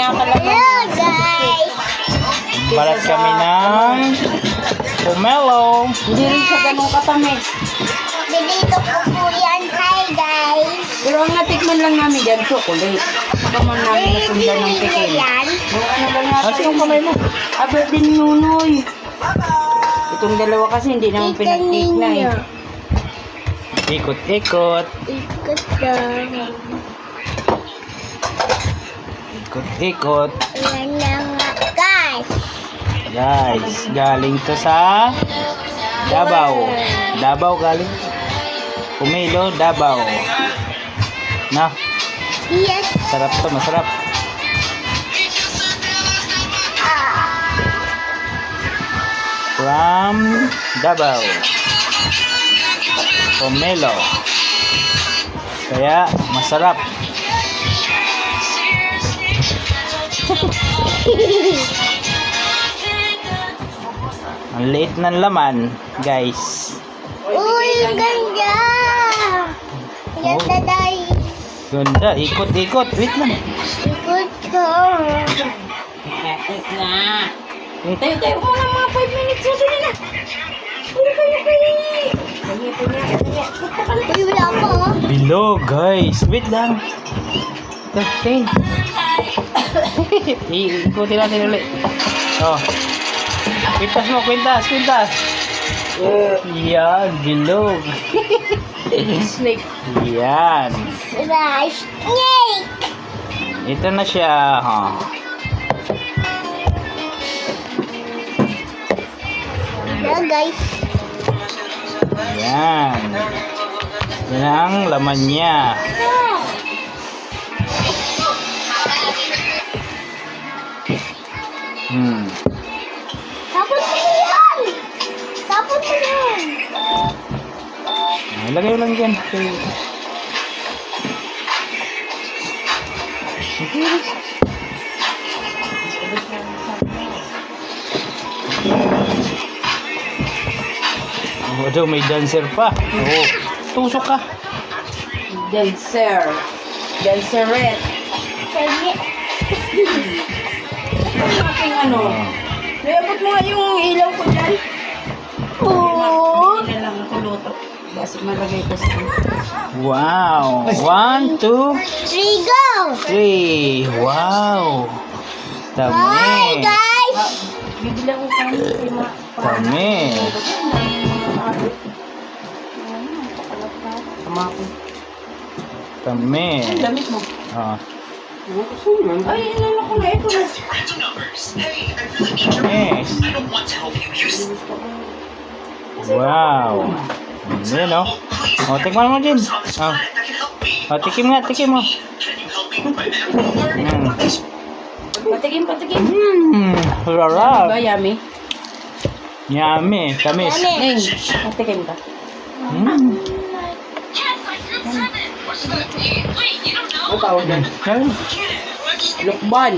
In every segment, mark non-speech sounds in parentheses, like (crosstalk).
Hello guys! Balat kami ng pomelo. Hindi rin siya ganun katamis. Dito ko po yan. Hi guys! Pero ang natikman lang namin dyan, chocolate. Baka man namin nasundan ng yan. Yung ano lang natin. Asa yung kamay mo? Ah, ni Nunoy. Itong dalawa kasi hindi naman pinag-take na eh. Ikot-ikot. Ikot lang. Ikot-ikot. Ayan na nga guys. Guys, galing to sa Davao. Davao galing. Pomelo, Davao. Na, Yes. sarap to, masarap. From Davao. Pomelo. Kaya, masarap. (laughs) Ang liit ng laman, guys. Uy, ganda! Ganda dahil. Ganda, ikot-ikot. Wait lang. Ikot ko. Wait na. Tayo, tayo muna mga 5 minutes. Susunod na. Uy, wala ko. oh. Bilog, guys. Wait lang. Okay. Ikutin natin ulit. Oh. Kwintas mo, kwintas, kwintas. Yan, bilog. Snake. Yan. Snake! Ito na siya. Oh. Hello guys. Yan. Yan ang laman niya. Hmm. Tapos mo yan! Tapos mo yan! Ah, Lagay lang dyan. Okay. Oh, daw, may dancer pa. Oh, tusok ka. Dancer. Dancerette. Sige. Ano. Oh. Naiabot mo nga yung ilaw ko dyan. Oo. Hindi na lang ako luto. Basta malagay ko sa (laughs) Wow. One, two, Three, go! three. Wow. Hi Dami. guys! Bibila ko kami kay mga Dami. Tama ko. Dami. Ang damit mo. Oh. Ay, inano ito na. Random numbers. Hey, I really need your Yes. I don't want to help you use. Wow. Yan oh. Please, Oh, tikman mo din. on this Oh. planet that can help me. Oh, tikim nga, tikim mo. Can you help me with my? Mm. Patikim, patikim. Mmm, Ba, sarap. yummy? Yummy, tamis. Ning, patikim ka. Mm. Ang tawag yan? Ay, Lukban.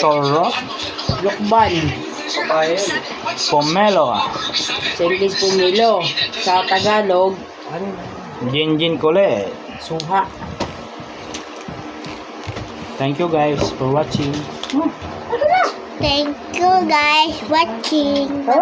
Sarap. Lukban. Pomelo. ah. Sa English pumilo. Sa Tagalog, Jinjin kule. suha. Thank you guys for watching. Thank you guys watching.